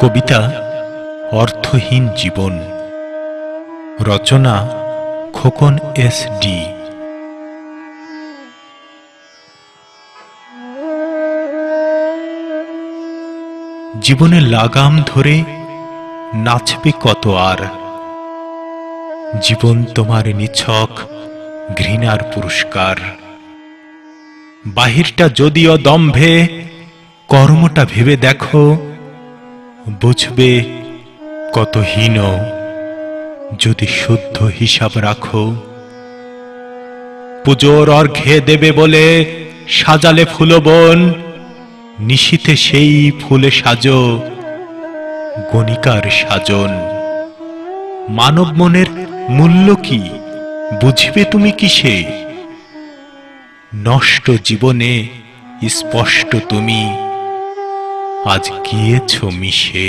কবিতা অর্থহীন জীবন। রচনা খোকন এস ডি। জীবনের লাগাম ধরে নাচবে কত আর? জীবন তোমার নিছক ঘৃণার পুরস্কার। বাহিরটা যদিও দম্ভে, কর্মটা ভেবে দেখো বুঝবে কত হীন। যদি শুদ্ধ হিসাব রাখো, পুজোর অর্ঘে দেবে বলে সাজালে ফুলবন নিশীতে সেই ফুলে সাজো গণিকার সাজন। মানব মনের মূল্য কি, বুঝবে তুমি কিসে? নষ্ট জীবনে স্পষ্ট তুমি। আজ গিয়েছ মিশে।